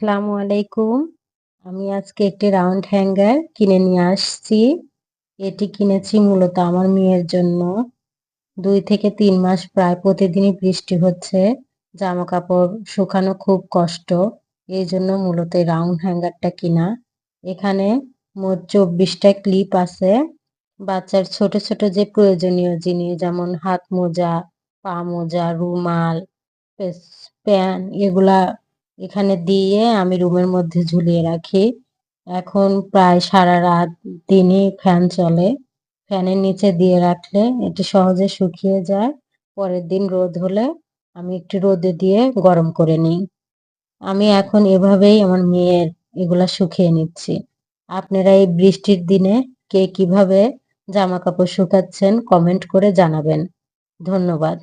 আসসালামু আলাইকুম। আমি আজকে একটি রাউন্ড হ্যাঙ্গার কিনে নিয়ে আসছি। এটি কিনেছি মূলত আমার মেয়ের জন্য। দুই থেকে তিন মাস প্রায় প্রতিদিনই বৃষ্টি হচ্ছে। জামা কাপড় শুকানো খুব কষ্ট। এই জন্য মূলত রাউন্ড হ্যাঙ্গারটা কিনা। এখানে মোট চব্বিশটা ক্লিপ আছে। বাচ্চার ছোট ছোট যে প্রয়োজনীয় জিনিস যেমন হাত মোজা, পা মোজা, রুমাল প্যান এগুলা এখানে দিয়ে আমি রুমের মধ্যে ঝুলিয়ে রাখি। এখন প্রায় সারা রাত দিনই ফ্যান চলে। ফ্যানের নিচে দিয়ে রাখলে এটি সহজে শুকিয়ে যায়। পরের দিন রোদ হলে আমি একটু রোদে দিয়ে গরম করে নিই। আমি এখন এভাবেই আমার মেয়ের এগুলা শুকিয়ে নিচ্ছি। আপনারা এই বৃষ্টির দিনে কে কীভাবে জামা কাপড় শুকাচ্ছেন কমেন্ট করে জানাবেন। ধন্যবাদ।